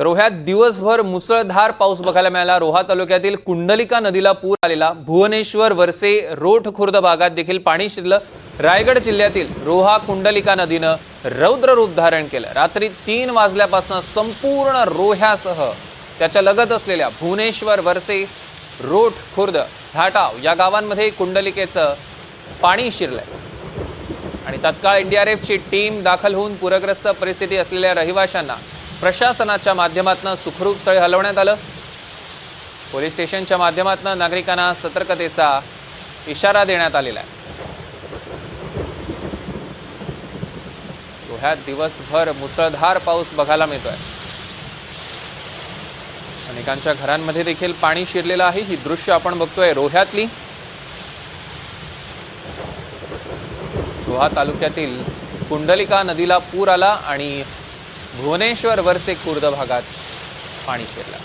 तर रोह्यात दिवसभर मुसळधार पाऊस बघायला मिळाला. रोहा तालुक्यातील कुंडलिका नदीला पूर आलेला. भुवनेश्वर वरसे रोठ खुर्द भागात देखील पाणी शिरलं. रायगड जिल्ह्यातील रोहा कुंडलिका नदीनं रौद्र रूप धारण केलं. रात्री तीन वाजल्यापासून संपूर्ण रोह्यासह त्याच्या लगत असलेल्या भुवनेश्वर वरसे रोठ खुर्द धाटाव या गावांमध्ये कुंडलिकेचं पाणी शिरलंय. आणि तत्काळ एनडीआरएफची टीम दाखल होऊन पूरग्रस्त परिस्थिती असलेल्या रहिवाशांना प्रशासनाच्या माध्यमातून सुखरूप स्थळी हलवण्यात आलं. पोलीस स्टेशनच्या माध्यमातून नागरिकांना सतर्कतेचा इशारा देण्यात आलेला आहे. रोह्यात दिवसभर मुसळधार पाऊस बघायला मिळतोय. अनेकांच्या घरांमध्ये देखील पाणी शिरलेलं आहे. ही दृश्य आपण बघतोय रोह्यातली. रोहा तालुक्यातील कुंडलिका नदीला पूर आला आणि भुवनेश्वर वरसे खुर्द भागात पाणी शिरलं.